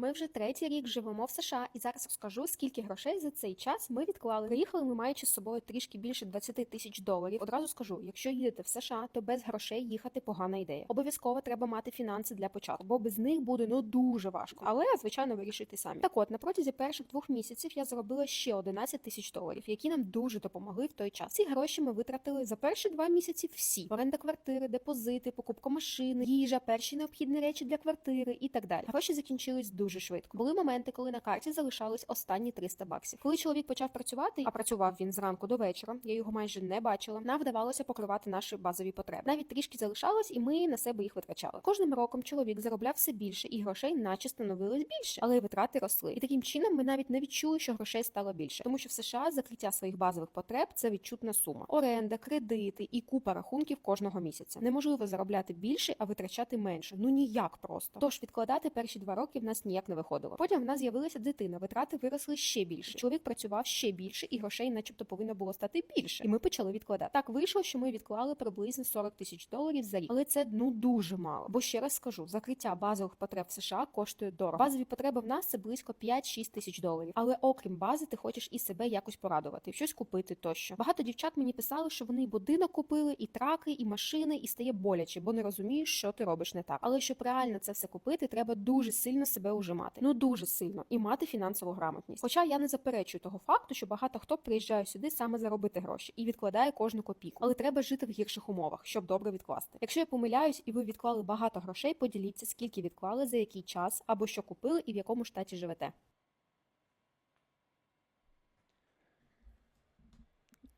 Ми вже третій рік живемо в США, і зараз розкажу, скільки грошей за цей час ми відклали. Приїхали ми маючи з собою трішки більше 20 тисяч доларів. Одразу скажу, якщо їдете в США, то без грошей їхати погана ідея. Обов'язково треба мати фінанси для початку, бо без них буде ну дуже важко. Але звичайно вирішуйте самі. Так от на протязі перших двох місяців я заробила ще 11 тисяч доларів, які нам дуже допомогли в той час. Ці гроші ми витратили за перші два місяці. Всі оренда квартири, депозити, покупка машини, їжа, перші необхідні речі для квартири і так далі. Гроші закінчились дуже швидко. Були моменти, коли на карті залишались останні 300 баксів. Коли чоловік почав працювати, а працював він зранку до вечора, я його майже не бачила. Нам вдавалося покривати наші базові потреби. Навіть трішки залишалось, і ми на себе їх витрачали. Кожним роком чоловік заробляв все більше, і грошей наче становилось більше, але витрати росли. І таким чином ми навіть не відчули, що грошей стало більше, тому що в США закриття своїх базових потреб це відчутна сума. Оренда, кредити і купа рахунків кожного місяця. Неможливо заробляти більше, а витрачати менше. Ну ніяк просто. Тож відкладати перші два роки в нас ніяк не виходило. Потім в нас з'явилася дитина, витрати виросли ще більше. Чоловік працював ще більше, і грошей, начебто, повинно було стати більше. І ми почали відкладати. Так вийшло, що ми відклали приблизно 40 тисяч доларів за рік, але це ну дуже мало. Бо ще раз скажу, закриття базових потреб в США коштує дорого. Базові потреби в нас це близько 5-6 тисяч доларів. Але окрім бази, ти хочеш і себе якось порадувати, щось купити тощо. Багато дівчат мені писали, що вони і будинок купили, і траки, і машини, і стає боляче, бо не розумієш, що ти робиш не так. Але щоб реально це все купити, треба дуже сильно себе ужимати. Ну дуже сильно і мати фінансову грамотність. Хоча я не заперечую того факту, що багато хто приїжджає сюди саме заробити гроші і відкладає кожну копійку. Але треба жити в гірших умовах, щоб добре відкласти. Якщо я помиляюсь і ви відклали багато грошей, поділіться, скільки відклали, за який час або що купили і в якому штаті живете.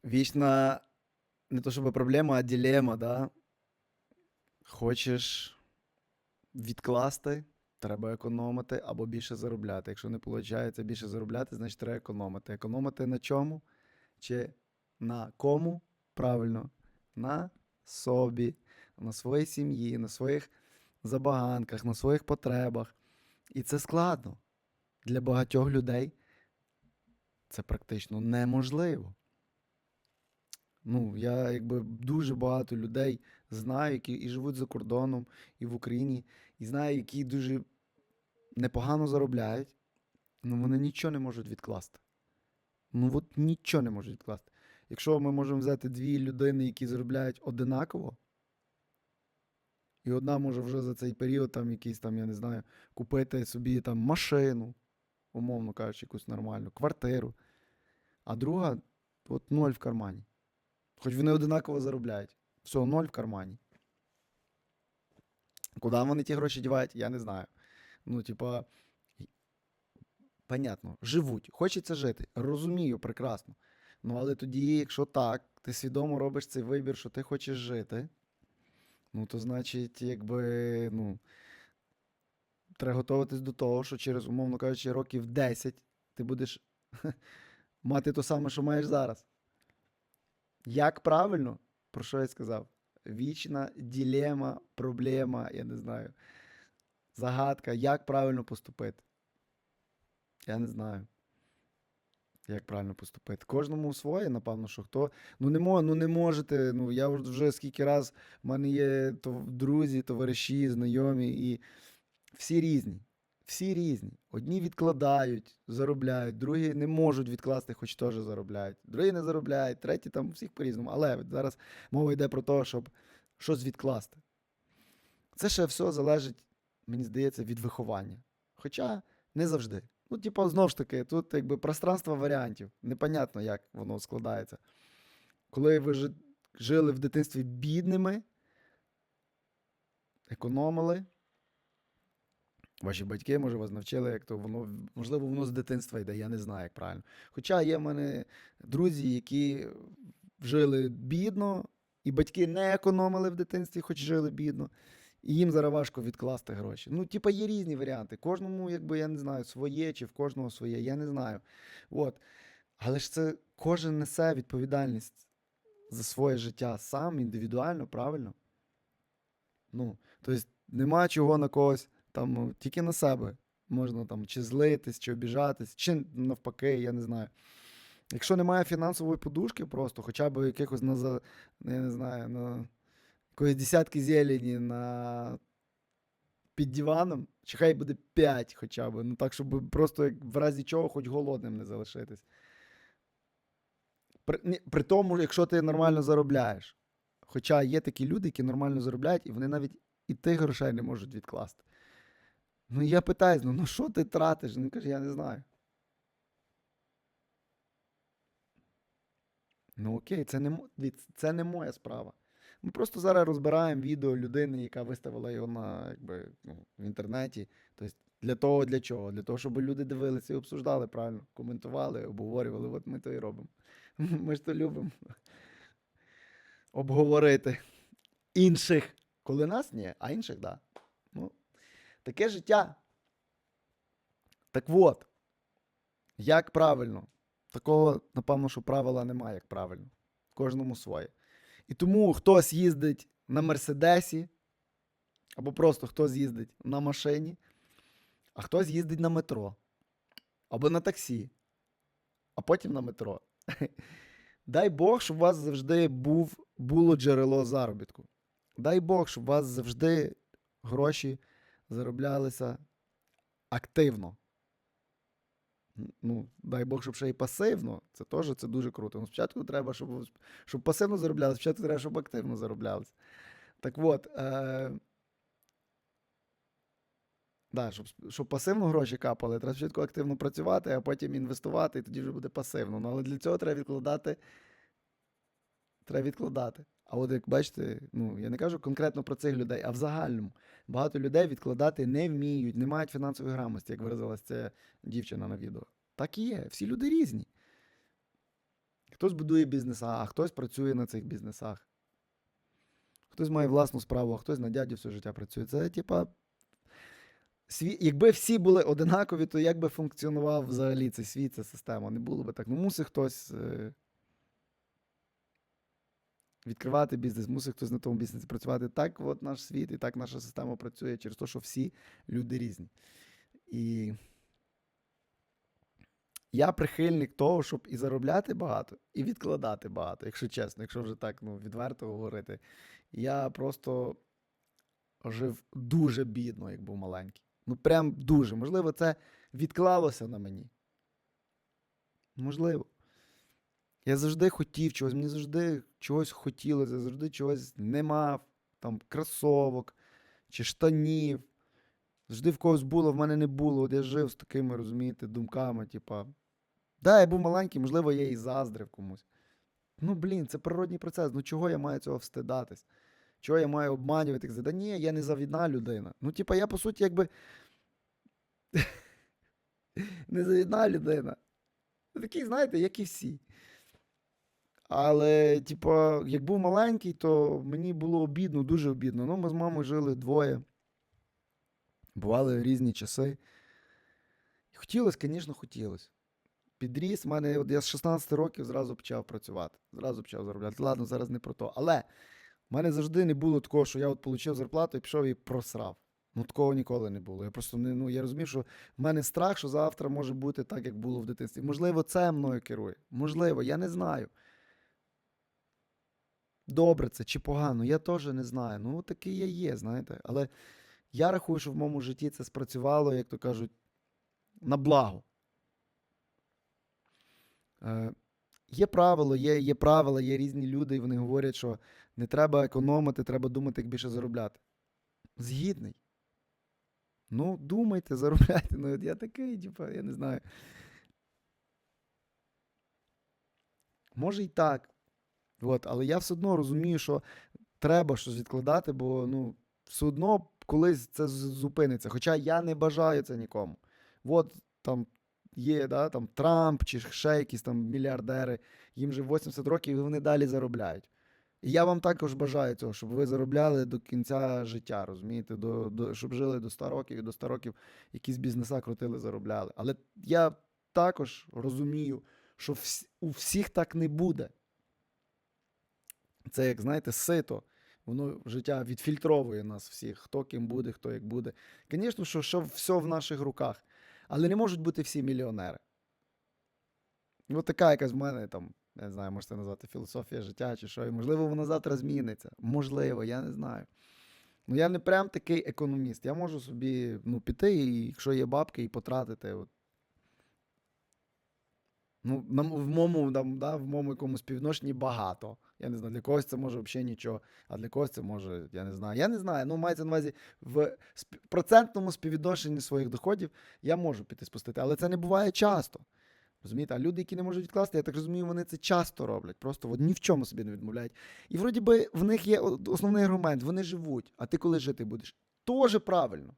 Вічна не то щоб проблема, а дилема, да? Хочеш відкласти, треба економити або більше заробляти. Якщо не виходить більше заробляти, значить треба економити. Економити на чому? Чи на кому? Правильно, на собі, на своїй сім'ї, на своїх забаганках, на своїх потребах. І це складно. Для багатьох людей це практично неможливо. Ну, я якби дуже багато людей знаю, які і живуть за кордоном, і в Україні, і знаю, які дуже непогано заробляють, але вони нічого не можуть відкласти. Ну от нічого не можуть відкласти. Якщо ми можемо взяти дві людини, які заробляють одинаково, і одна може вже за цей період, там якийсь там, я не знаю, купити собі там машину, умовно кажучи, якусь нормальну, квартиру, а друга от ноль в кармані. Хоч вони одинаково заробляють. Все, ноль в кармані. Куди вони ті гроші дівають, я не знаю. Ну, типа, понятно, живуть, хочеться жити. Розумію прекрасно. Ну, але тоді, якщо так, ти свідомо робиш цей вибір, що ти хочеш жити, ну, то значить, якби, ну, треба готуватись до того, що через, умовно кажучи, років 10 ти будеш мати те саме, що маєш зараз. Як правильно? Про що я сказав? Вічна ділема, проблема, я не знаю. Загадка, як правильно поступити? Я не знаю. Як правильно поступити? Кожному своє, напевно, що хто. Ну не мо, ну не можете. Ну я вже скільки раз в мене є то друзі, товариші, знайомі, і всі різні. Всі різні. Одні відкладають, заробляють, другі не можуть відкласти, хоч теж заробляють. Другі не заробляють, треті там всіх по-різному. Але зараз мова йде про те, щоб щось відкласти. Це ще все залежить, мені здається, від виховання. Хоча не завжди. Ну, типу, знову ж таки, тут якби пространство варіантів. Непонятно, як воно складається. Коли ви жи- жили в дитинстві бідними, економили. Ваші батьки, може, вас навчили, як то воно, можливо, воно з дитинства йде, я не знаю, як правильно. Хоча є в мене друзі, які жили бідно, і батьки не економили в дитинстві, хоч жили бідно, і їм зараз важко відкласти гроші. Ну, типа, є різні варіанти. Кожному, якби я не знаю, своє чи в кожного своє, я не знаю. От. Але ж це кожен несе відповідальність за своє життя сам, індивідуально, правильно? Ну, тобто нема чого на когось там ну, тільки на себе можна там чи злитись, чи обіжатись, чи навпаки, я не знаю. Якщо немає фінансової подушки, просто хоча б якихось на я не знаю, на якоїсь десятки зелені на під диваном, Чи хай буде 5 хоча б. Ну так, щоб просто в разі чого хоч голодним не залишитись. При, ні, при тому, якщо ти нормально заробляєш. Хоча є такі люди, які нормально заробляють, і вони навіть і тих грошей не можуть відкласти. Ну я питаюсь, ну, ну що ти тратиш? Він каже, я не знаю. Ну окей, це не, це не моя справа. Ми просто зараз розбираємо відео людини, яка виставила його на, якби, ну, в інтернеті. Тобто для того, для чого? Для того, щоб люди дивилися і обсуждали правильно, коментували, обговорювали. От ми то і робимо. Ми ж то любимо обговорити інших. Коли нас ні, а інших. Да. Ну, таке життя. Так от, як правильно? Такого, напевно, що правила немає, як правильно. Кожному своє. І тому хтось їздить на Мерседесі, або просто хтось їздить на машині, а хтось їздить на метро, або на таксі, а потім на метро. Дай Бог, щоб у вас завжди був, було джерело заробітку. Дай Бог, щоб у вас завжди гроші зароблялися активно. Ну, дай Бог, щоб ще і пасивно. Це теж це дуже круто. Ну, спочатку треба, щоб, щоб пасивно зароблялися, спочатку треба, щоб активно зароблялися. Так от. Е... Да, щоб, щоб пасивно гроші капали, треба спочатку активно працювати, а потім інвестувати, і тоді вже буде пасивно. Ну, але для цього треба відкладати. Треба відкладати. А от як бачите, ну я не кажу конкретно про цих людей, а в загальному. Багато людей відкладати не вміють, не мають фінансової грамотності, як виразилася ця дівчина на відео. Так і є. Всі люди різні. Хтось будує бізнеса, а хтось працює на цих бізнесах. Хтось має власну справу, а хтось на дяді все життя працює. Це, типа, сві... якби всі були одинакові, то як би функціонував взагалі цей світ, ця система? Не було би так. Ну, мусить хтось е... відкривати бізнес, мусить хтось на тому бізнесі працювати. Так, от наш світ і так наша система працює через те, що всі люди різні. І я прихильник того, щоб і заробляти багато, і відкладати багато, якщо чесно, якщо вже так ну, відверто говорити. Я просто жив дуже бідно, як був маленький. Ну, прям дуже. Можливо, це відклалося на мені. Можливо. Я завжди хотів чогось, мені завжди чогось хотілося, завжди чогось не мав, там, кросовок чи штанів. Завжди в когось було, в мене не було. От я жив з такими, розумієте, думками, типа. Да, я був маленький, можливо, я і заздрив комусь. Ну, блін, це природній процес. Ну чого я маю цього встидатись? Чого я маю обманювати? Да ні, я не завідна людина. Ну, типа, я, по суті, якби. не завідна людина. Такий, знаєте, як і всі. Але, типа, як був маленький, то мені було обідно, дуже обідно. Ну, ми з мамою жили двоє. Бували різні часи. І хотілося, звісно, хотілося. Підріс, в мене, от я з 16 років зразу почав працювати. Зразу почав заробляти. Ладно, зараз не про то. Але в мене завжди не було такого, що я от отримав зарплату і пішов і просрав. Ну, такого ніколи не було. Я просто не ну, я розумів, що в мене страх, що завтра може бути так, як було в дитинстві. Можливо, це мною керує. Можливо, я не знаю. Добре це чи погано, я теж не знаю. Ну, такий я є, знаєте. Але я рахую, що в моєму житті це спрацювало, як то кажуть, на благо. Е, є правило, є, є правила, є різні люди, і вони говорять, що не треба економити, треба думати, як більше заробляти. Згідний. Ну, думайте, заробляйте. Ну, от я такий, типу, я не знаю. Може і так. От, але я все одно розумію, що треба щось відкладати, бо ну, все одно колись це зупиниться. Хоча я не бажаю це нікому. От там є да, там, Трамп чи ще якісь там мільярдери, їм вже 80 років і вони далі заробляють. І я вам також бажаю цього, щоб ви заробляли до кінця життя, розумієте, до, до, щоб жили до 100 років і до 100 років якісь бізнеса крутили, заробляли. Але я також розумію, що вс- у всіх так не буде. Це, як знаєте, сито. Воно життя відфільтровує нас всіх, хто ким буде, хто як буде. Звісно, що, що все в наших руках. Але не можуть бути всі мільйонери. От така якась в мене там, я не знаю, можете назвати філософія життя чи що. І можливо, вона завтра зміниться. Можливо, я не знаю. Ну, я не прям такий економіст. Я можу собі ну, піти, і якщо є бабки, і потратити. От. Ну, в моєму, да, в моєму якомусь співвідношенні багато. Я не знаю, для когось це може взагалі нічого, а для когось це може, я не знаю. Я не знаю. Ну, мається на увазі, в процентному співвідношенні своїх доходів я можу піти спустити, але це не буває часто. Розумієте, а люди, які не можуть відкласти, я так розумію, вони це часто роблять. Просто от ні в чому собі не відмовляють. І вроді би в них є основний аргумент: вони живуть, а ти коли жити будеш? Тоже правильно.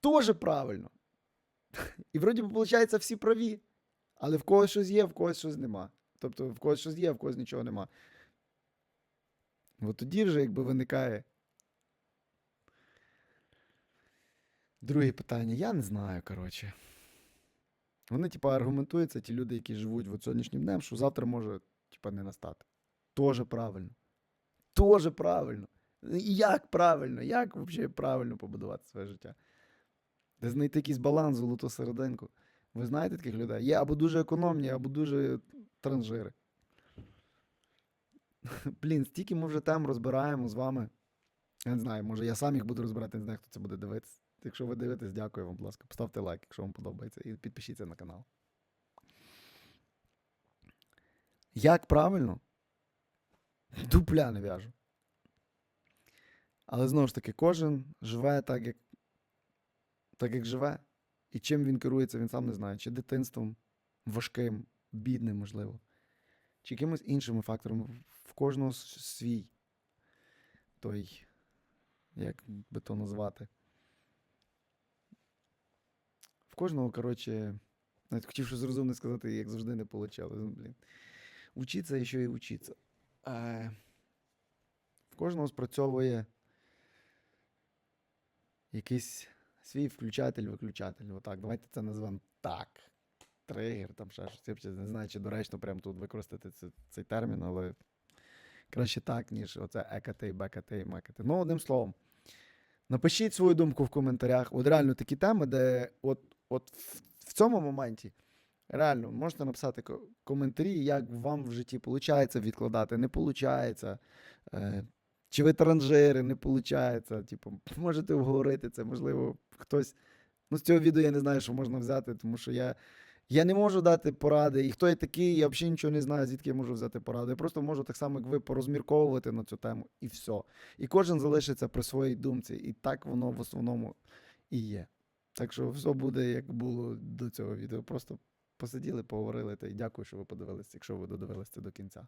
Тоже правильно. І вроді би, виходить, всі праві. Але в когось щось є, в когось щось нема. Тобто в когось щось є, в когось нічого нема. От тоді вже якби виникає. Друге питання. Я не знаю, коротше. Вони, типа, аргументуються, ті люди, які живуть от сьогоднішнім днем, що завтра може, типа, не настати. Тоже правильно. Тоже правильно. Як правильно? Як взагалі правильно побудувати своє життя? Де знайти якийсь баланс, золоту серединку. Ви знаєте таких людей? Є або дуже економні, або дуже транжири. Блін, стільки ми вже тем розбираємо з вами. Я не знаю, може я сам їх буду розбирати, не знаю, хто це буде дивитися. Якщо ви дивитесь, дякую вам, будь ласка. Поставте лайк, якщо вам подобається, і підпишіться на канал. Як правильно? Дупля не в'яжу. Але знову ж таки, кожен живе так, як, так, як живе. І чим він керується, він сам не знає. Чи дитинством важким, бідним, можливо, чи якимось іншими факторами. В кожного свій той, як би то назвати. В кожного, коротше, навіть хотів щось розумне сказати, як завжди не вийшло. Блін. Учиться і ще й учиться. Е, в кожного спрацьовує якийсь свій включатель-виключатель. Отак, давайте це назвемо так. Тригер, там ще щось. Не знаю, чи доречно прямо тут використати це, цей термін, але краще так, ніж оце екати, бекати, мекати. Ну, одним словом. Напишіть свою думку в коментарях. От реально такі теми, де от, от в цьому моменті реально можете написати коментарі, як вам в житті виходить відкладати, не виходить. Чи ви транжири, не виходить. Типу, можете обговорити це, можливо, хтось. Ну, з цього відео я не знаю, що можна взяти, тому що я, я не можу дати поради. І хто я такий, я взагалі нічого не знаю, звідки я можу взяти поради. Я просто можу так само, як ви, порозмірковувати на цю тему, і все. І кожен залишиться при своїй думці. І так воно в основному і є. Так що все буде, як було до цього відео. Просто посиділи, поговорили та й дякую, що ви подивилися, якщо ви додивилися до кінця.